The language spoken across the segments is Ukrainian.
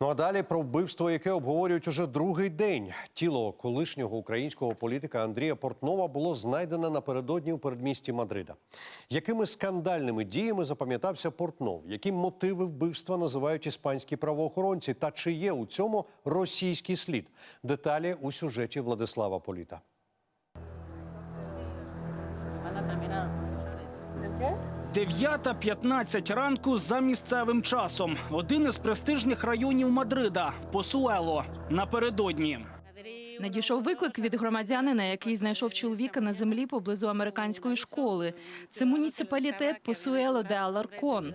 Ну а далі про вбивство, яке обговорюють уже другий день. Тіло колишнього українського політика Андрія Портнова було знайдено напередодні у передмісті Мадрида. Якими скандальними діями запам'ятався Портнов? Які мотиви вбивства називають іспанські правоохоронці? Та чи є у цьому російський слід? Деталі у сюжеті Владислава Політа. 9.15 ранку за місцевим часом. Один із престижних районів Мадрида Посуело. Напередодні. Надійшов виклик від громадянина, який знайшов чоловіка на землі поблизу американської школи. Це муніципалітет Посуело де Аларкон.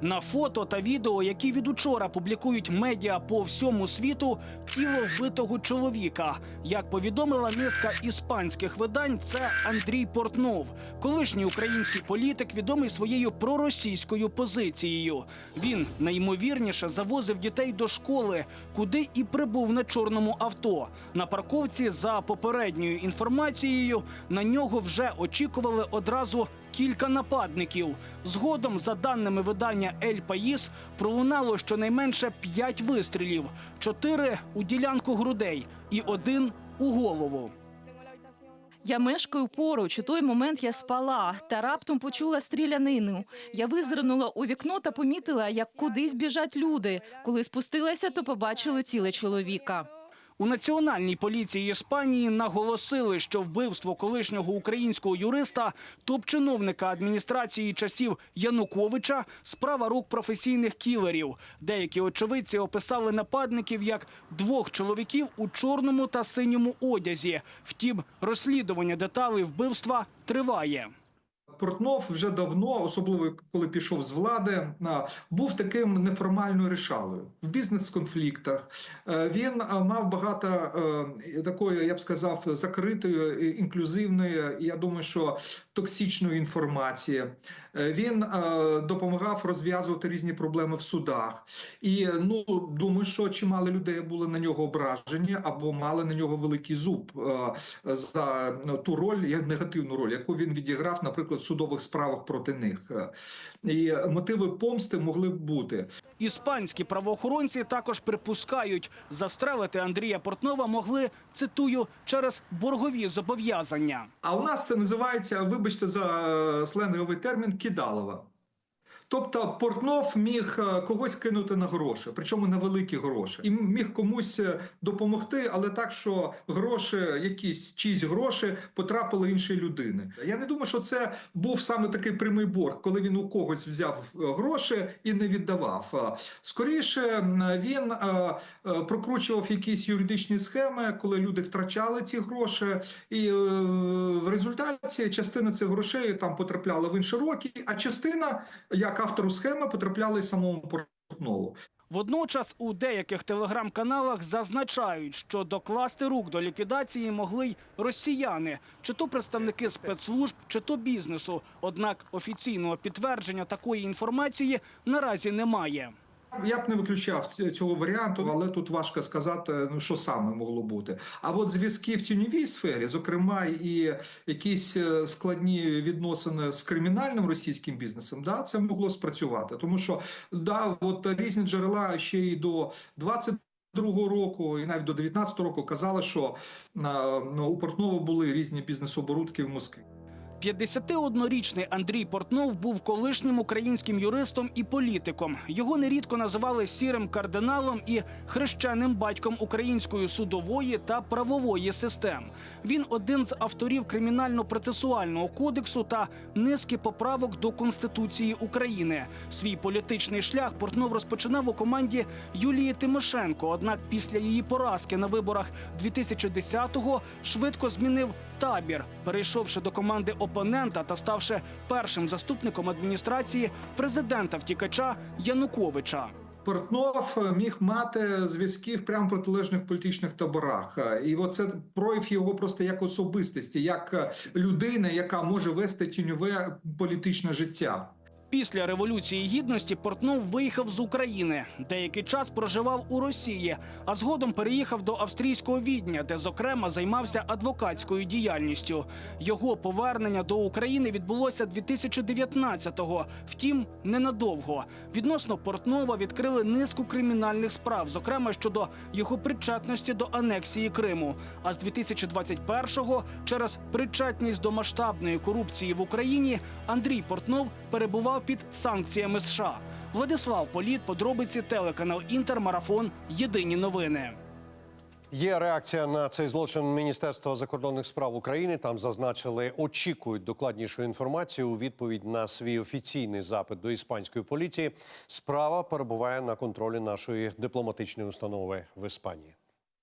На фото та відео, які від учора публікують медіа по всьому світу, тіло вбитого чоловіка. Як повідомила низка іспанських видань, це Андрій Портнов, колишній український політик, відомий своєю проросійською позицією. Він найімовірніше завозив дітей до школи, куди і прибув на чорному авто. На парковці, за попередньою інформацією, на нього вже очікували одразу кілька нападників. Згодом, за даними видання Ель Паїс, пролунало щонайменше п'ять вистрілів: чотири у ділянку грудей і один у голову. Я мешкаю поруч. У той момент я спала та раптом почула стрілянину. Я визирнула у вікно та помітила, як кудись біжать люди. Коли спустилася, то побачила тіле чоловіка. У національній поліції Іспанії наголосили, що вбивство колишнього українського юриста, топ-чиновника адміністрації часів Януковича, справа рук професійних кілерів. Деякі очевидці описали нападників як двох чоловіків у чорному та синьому одязі. Втім, розслідування деталей вбивства триває. Портнов вже давно, особливо коли пішов з влади, був таким неформальною рішалою в бізнес-конфліктах. Е, Він мав багато е, такої, я б сказав, закритої, інклюзивної, я думаю, що токсичної інформації. Е, Він допомагав розв'язувати різні проблеми в судах. І ну думаю, що чимало людей були на нього ображені або мали на нього великий зуб за ну, ту роль, негативну роль, яку він відіграв, наприклад, судових справах проти них. Е, І мотиви помсти могли б бути. Іспанські правоохоронці також припускають, застрелити Андрія Портнова могли, цитую, через боргові зобов'язання. А у нас це називається, вибачте за е, сленговий термін, кидалова. Тобто Портнов міг е, когось кинути на гроші, причому на великі гроші, і міг комусь е, допомогти, але так, що гроші, якісь чиїсь гроші потрапили іншій людини. Я не думаю, що це був саме такий прямий борг, коли він у когось взяв е, гроші і не віддавав. Скоріше він прокручував якісь юридичні схеми, коли люди втрачали ці гроші, і в результаті частина цих грошей там потрапляла в інші роки, а частина, як автору схеми, потрапляли самому Портнову. Водночас у деяких телеграм-каналах зазначають, що докласти рук до ліквідації могли й росіяни, чи то представники спецслужб, чи то бізнесу. Однак офіційного підтвердження такої інформації наразі немає. Я б не виключав цього варіанту, але тут важко сказати, ну що саме могло бути. А от зв'язки в тіньовій сфері, зокрема, і якісь е, складні відносини з кримінальним російським бізнесом, да, це могло спрацювати. Тому що да, от різні джерела ще й до 20 Другого року і навіть до 19 року казали, що а, ну, у Портнова були різні бізнес-оборудки в Москві. 51-річний Андрій Портнов був колишнім українським юристом і політиком. Його нерідко називали сірим кардиналом і хрещеним батьком української судової та правової систем. Він один з авторів кримінально-процесуального кодексу та низки поправок до Конституції України. Свій політичний шлях Портнов розпочинав у команді Юлії Тимошенко. Однак після її поразки на виборах 2010-го швидко змінив табір, перейшовши до команди опонента та ставши першим заступником адміністрації президента втікача Януковича. Портнов міг мати зв'язки в прямо протилежних політичних таборах, і оце прояв його просто як особистості, як людина, яка може вести тіньове політичне життя. Після революції гідності Портнов виїхав з України. Деякий час проживав у Росії, а згодом переїхав до австрійського відня, де зокрема займався адвокатською діяльністю. Його повернення до України відбулося 2019-го. Втім, ненадовго. Відносно Портнова відкрили низку кримінальних справ, зокрема щодо його причетності до анексії Криму. А з 2021-го через причетність до масштабної корупції в Україні Андрій Портнов перебував під санкціями США. Владислав Політ, подробиці телеканал Інтер, марафон. Єдині новини. Є реакція на цей злочин Міністерства закордонних справ України. Там зазначили, очікують докладнішої інформації у відповідь на свій офіційний запит до іспанської поліції. Справа перебуває на контролі нашої дипломатичної установи в Іспанії.